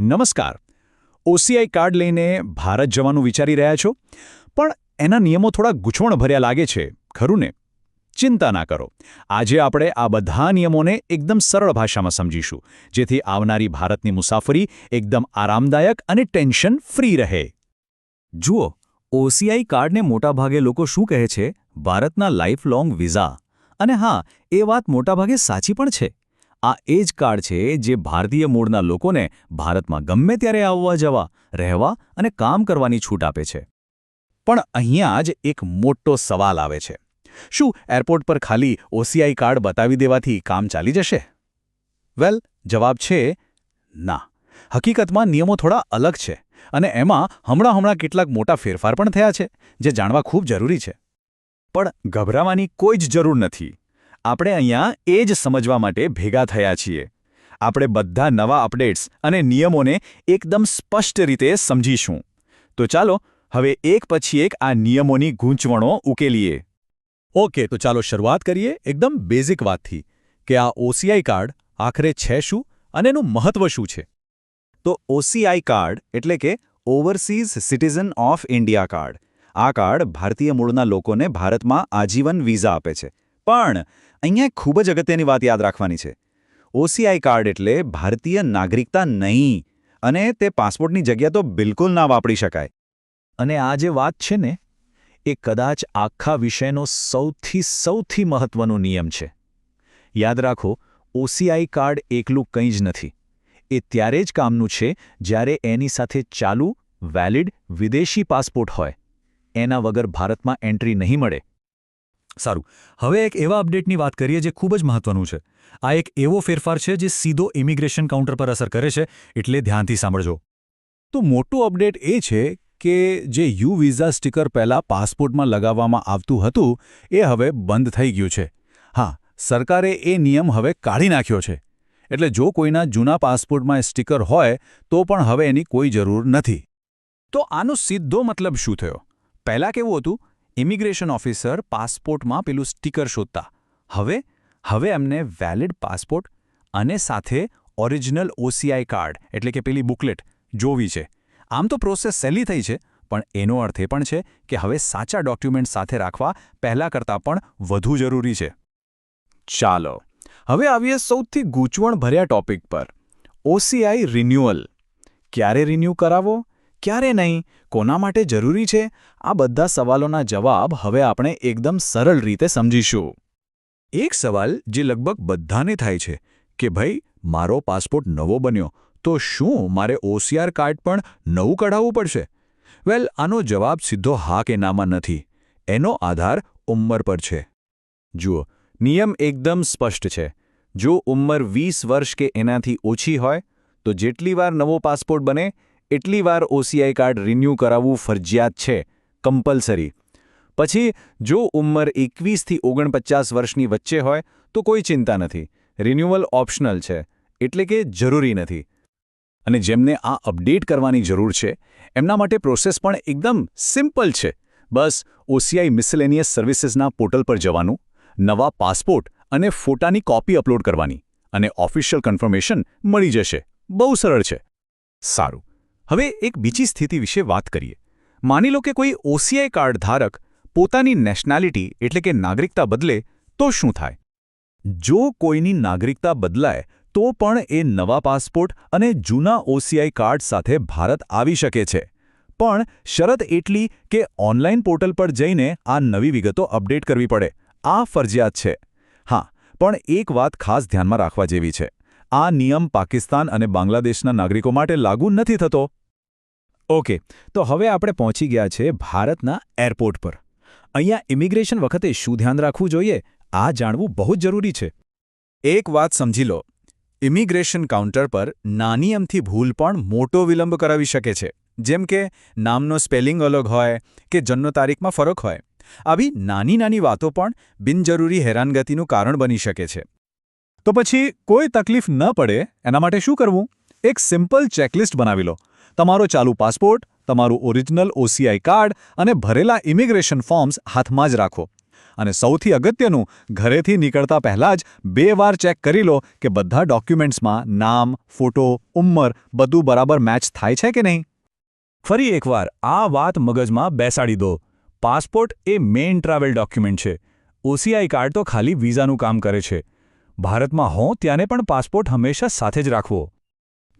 નમસ્કાર. OCI card લઈને ભારત જવાનું વિચારી રહ્યા છો? પણ એના નિયમો થોડા ગૂંચવણભર્યા લાગે છે, ખરું ને? ચિંતા ના કરો. આજે આપણે આ બધા નિયમોને એકદમ સરળ ભાષામાં સમજીશું, જેથી આવનારી ભારતની મુસાફરી એકદમ આરામદાયક અને ટેન્શન ફ્રી રહે. જુઓ ઓસીઆઈ કાર્ડને મોટાભાગે લોકો શું કહે છે? ભારતના લાઇફ લોંગ વિઝા. અને હા, એ વાત મોટાભાગે સાચી પણ છે. આ એ જ કાર્ડ છે જે ભારતીય મૂળના લોકોને ભારતમાં ગમે ત્યારે આવવા જવા, રહેવા અને કામ કરવાની છૂટ આપે છે. પણ અહીંયા જ એક મોટો સવાલ આવે છે. શું એરપોર્ટ પર ખાલી ઓસીઆઈ કાર્ડ બતાવી દેવાથી કામ ચાલી જશે? વેલ, જવાબ છે ના. હકીકતમાં નિયમો થોડા અલગ છે અને એમાં હમણાં હમણાં કેટલાક મોટા ફેરફાર પણ થયા છે, જે જાણવા ખૂબ જરૂરી છે. પણ ગભરાવાની કોઈ જ જરૂર નથી. આપણે અહીંયા એ જ સમજવા માટે ભેગા થયા છીએ. આપણે બધા નવા અપડેટ્સ અને નિયમોને એકદમ સ્પષ્ટ રીતે સમજીશું. તો ચાલો, હવે એક પછી એક આ નિયમોની ગૂંચવણો ઉકેલીએ. ઓકે, તો ચાલો શરૂઆત કરીએ એકદમ બેઝિક વાતથી, કે આ ઓસીઆઈ કાર્ડ આખરે છે શું અને એનું મહત્વ શું છે? તો ઓસીઆઈ કાર્ડ એટલે કે overseas citizen of India card. આ કાર્ડ ભારતીય મૂળના લોકોને ભારતમાં આજીવન વિઝા આપે છે. પણ અહીંયા ખૂબ જ અગત્યની વાત યાદ રાખવાની છે. ઓસીઆઈ કાર્ડ એટલે ભારતીય નાગરિકતા નહીં અને તે પાસપોર્ટની જગ્યા તો બિલકુલ ના વાપરી શકાય. અને આ જે વાત છે ને, એ કદાચ આખા વિષયનો સૌથી સૌથી મહત્વનો નિયમ છે. યાદ રાખો ઓસીઆઈ કાર્ડ એકલું કંઈ જ નથી. એ ત્યારે જ કામનું છે જ્યારે એની સાથે ચાલુ, વેલિડ વિદેશી પાસપોર્ટ હોય. એના વગર ભારતમાં એન્ટ્રી નહીં મળે. સારું. હવે એક એવા અપડેટની વાત કરીએ જે ખૂબ જ મહત્વનું છે. આ એક એવો ફેરફાર છે જે સીધો ઇમિગ્રેશન કાઉન્ટર પર અસર કરે છે, એટલે ધ્યાનથી સાંભળજો. તો મોટું અપડેટ એ છે કે જે યુ વિઝા સ્ટીકર પહેલાં પાસપોર્ટમાં લગાવવામાં આવતું હતું, એ હવે બંધ થઈ ગયું છે. હા, સરકારે એ નિયમ હવે કાઢી નાખ્યો છે. એટલે જો કોઈના જૂના પાસપોર્ટમાં સ્ટીકર હોય, તો પણ હવે એની કોઈ જરૂર નથી. તો આનો સીધો મતલબ શું થયો? પહેલાં કેવું હતું? ઇમિગ્રેશન ઓફિસર પાસપોર્ટમાં પેલું સ્ટીકર શોધતા. હવે હવે એમને વેલિડ પાસપોર્ટ અને સાથે ઓરિજિનલ ઓસીઆઈ કાર્ડ, એટલે કે પેલી બુકલેટ, જોવી છે. આમ તો પ્રોસેસ સહેલી થઈ છે, પણ એનો અર્થ એ પણ છે કે હવે સાચા ડોક્યુમેન્ટ સાથે રાખવા પહેલાં કરતાં પણ વધુ જરૂરી છે. ચાલો, હવે આવીએ સૌથી ગૂંચવણભર્યા ટોપિક પર. OCI renewal. ક્યારે રિન્યૂ કરાવો? ક્યારે નહીં? કોના માટે જરૂરી છે? આ બધા સવાલોના જવાબ હવે આપણે એકદમ સરળ રીતે સમજીશું. એક સવાલ જે લગભગ બધાને થાય છે કે ભાઈ, મારો પાસપોર્ટ નવો બન્યો, તો શું મારે ઓસીઆર કાર્ડ પણ નવું કઢાવવું પડશે? વેલ, આનો જવાબ સીધો હા કે નામાં નથી. એનો આધાર ઉંમર પર છે. જુઓ, નિયમ એકદમ સ્પષ્ટ છે. જો ઉંમર વીસ વર્ષ કે એનાથી ઓછી હોય, તો જેટલી વાર નવો પાસપોર્ટ બને એટલી વાર ઓસીઆઈ કાર્ડ રિન્યૂ કરાવવું ફરજિયાત છે, કમ્પલસરી. પછી, જો ઉંમર એકવીસથી ઓગણપચાસ વર્ષની વચ્ચે હોય, તો કોઈ ચિંતા નથી. રિન્યુઅલ ઓપ્શનલ છે, એટલે કે જરૂરી નથી. અને જેમને આ અપડેટ કરવાની જરૂર છે, એમના માટે પ્રોસેસ પણ એકદમ સિમ્પલ છે. બસ ઓસીઆઈ મિસલેનિયસ સર્વિસીસના પોર્ટલ પર જવાનું, નવા પાસપોર્ટ અને ફોટાની કોપી અપલોડ કરવાની, અને ઓફિશિયલ કન્ફર્મેશન મળી જશે. બહુ સરળ છે. સારું. હવે એક બીજી સ્થિતિ વિશે વાત કરીએ. માની લો કે કોઈ ઓસીઆઈ કાર્ડ ધારક પોતાની નેશનાલિટી એટલે કે નાગરિકતા બદલે તો શું થાય? જો કોઈની નાગરિકતા બદલાય, તો પણ એ નવા પાસપોર્ટ અને જૂના ઓસીઆઈ કાર્ડ સાથે ભારત આવી શકે છે. પણ શરત એટલી કે ઓનલાઈન પોર્ટલ પર જઈને આ નવી વિગતો અપડેટ કરવી પડે. આ ફરજિયાત છે. હા, પણ એક વાત ખાસ ધ્યાનમાં રાખવા જેવી છે. આ નિયમ પાકિસ્તાન અને બાંગ્લાદેશના નાગરિકો માટે લાગુ નથી થતો. ઓકે, તો હવે આપણે પહોંચી ગયા છે ભારતના એરપોર્ટ પર. અહીંયા ઇમિગ્રેશન વખતે શું ધ્યાન રાખવું જોઈએ, આ જાણવું બહુ જ જરૂરી છે. એક વાત સમજી લો, ઇમિગ્રેશન કાઉન્ટર પર નાની અમથી ભૂલ પણ મોટો વિલંબ કરાવી શકે છે. જેમ કે, નામનો સ્પેલિંગ અલગ હોય કે જન્મ તારીખમાં ફરક હોય. આવી નાની નાની વાતો પણ બિનજરૂરી હેરાનગતિનું કારણ બની શકે છે. તો પછી કોઈ તકલીફ ન પડે, એના માટે શું કરવું? એક સિમ્પલ ચેકલિસ્ટ બનાવી લો. તમારો ચાલુ પાસપોર્ટ, તમારું ઓરિજિનલ ઓસીઆઈ કાર્ડ અને ભરેલા ઇમિગ્રેશન ફોર્મ્સ હાથમાં જ રાખો. અને સૌથી અગત્યનું, ઘરેથી નીકળતા પહેલાં જ બે વાર ચેક કરી લો કે બધા ડોક્યુમેન્ટ્સમાં નામ, ફોટો, ઉંમર બધું બરાબર મેચ થાય છે કે નહીં. ફરી એકવાર આ વાત મગજમાં બેસાડી દો. પાસપોર્ટ એ મેઇન ટ્રાવેલ ડોક્યુમેન્ટ છે. ઓસીઆઈ કાર્ડ તો ખાલી વિઝાનું કામ કરે છે. ભારતમાં હો, ત્યાંને પણ પાસપોર્ટ હંમેશા સાથે જ રાખવો.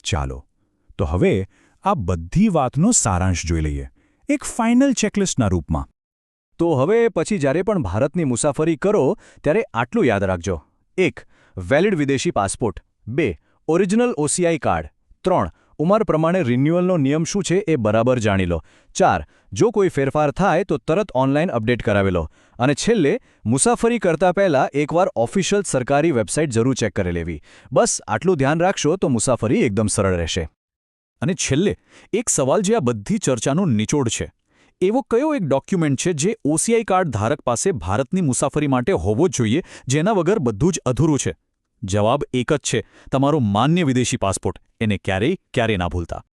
ચાલો. તો હવે આ બધી વાતનો સારાંશ જોઈ લઈએ. એક ફાઇનલ ચેકલિસ્ટના રૂપમાં. તો હવે પછી જ્યારે પણ ભારતની મુસાફરી કરો, ત્યારે આટલું યાદ રાખજો. એક, વેલિડ વિદેશી પાસપોર્ટ. બે, ઓરિજિનલ ઓસીઆઈ કાર્ડ. ત્રણ, ઉંમર પ્રમાણે રિન્યુઅલનો નિયમ શું છે એ બરાબર જાણી લો. ચાર, જો કોઈ ફેરફાર થાય તો તરત ઓનલાઈન અપડેટ કરાવી લો. અને છેલ્લે, મુસાફરી કરતા પહેલા એકવાર ઓફિશિયલ સરકારી વેબસાઇટ જરૂર ચેક કરી લેવી. બસ, આટલું ધ્યાન રાખશો તો મુસાફરી એકદમ સરળ રહેશે. અને છેલ્લે, એક સવાલ જે આ બધી ચર્ચાનો નિચોડ છે. એવો કયો એક ડોક્યુમેન્ટ છે જે ઓસીઆઈ કાર્ડ ધારક પાસે ભારતની મુસાફરી માટે હોવો જ જોઈએ, જેના વગર બધું જ અધૂરું છે? જવાબ એક જ છે, તમારો માન્ય વિદેશી પાસપોર્ટ. એને ક્યારેય ક્યારેય ના ભૂલતા.